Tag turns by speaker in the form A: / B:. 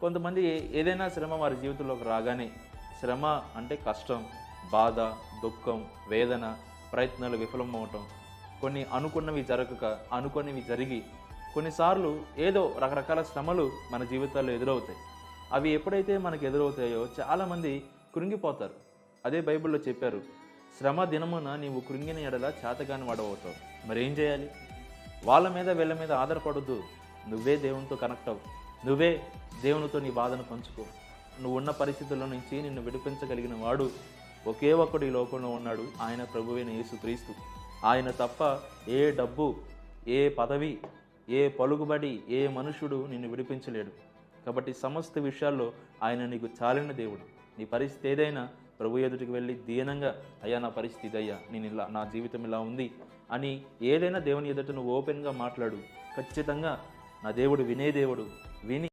A: కొంతమంది ఏదైనా శ్రమ వారి జీవితంలోకి రాగానే శ్రమ అంటే కష్టం బాధ దుఃఖం వేదన ప్రయత్నాలు విఫలం అవటం కొన్ని అనుకున్నవి జరగక అనుకున్నవి జరిగి కొన్నిసార్లు ఏదో రకరకాల శ్రమలు మన జీవితాల్లో ఎదురవుతాయి. అవి ఎప్పుడైతే మనకు ఎదురవుతాయో చాలామంది కృంగిపోతారు. అదే బైబిల్లో చెప్పారు శ్రమ దినమున నీవు కృంగిన ఎడల చేతగాని వాడవుతావు మరి ఏం చేయాలి? వాళ్ళ మీద వీళ్ళ మీద ఆధారపడద్దు. నువ్వే దేవునితో కనెక్ట్ అవ్వు. నువ్వే దేవునితో నీ బాధను పంచుకో. నువ్వు ఉన్న పరిస్థితుల నుంచి నిన్ను విడిపించగలిగిన వాడు ఒకే ఒక్కడు ఈ లోకంలో ఉన్నాడు ఆయన ప్రభువైన యేసుక్రీస్తు. ఆయన తప్ప ఏ డబ్బు ఏ పదవి ఏ పలుకుబడి ఏ మనుషుడు నిన్ను విడిపించలేడు. కాబట్టి సమస్త విషయాల్లో ఆయన నీకు చాలిన దేవుడు. నీ పరిస్థితి ఏదైనా ప్రభు ఎదుటికి వెళ్ళి దీనంగా అయ్యా నా పరిస్థితి అయ్యా నేను ఇలా నా జీవితం ఇలా ఉంది అని ఏదైనా దేవుని ఎదుట నువ్వు ఓపెన్గా మాట్లాడు. ఖచ్చితంగా నా దేవుడు వినే దేవుడు విని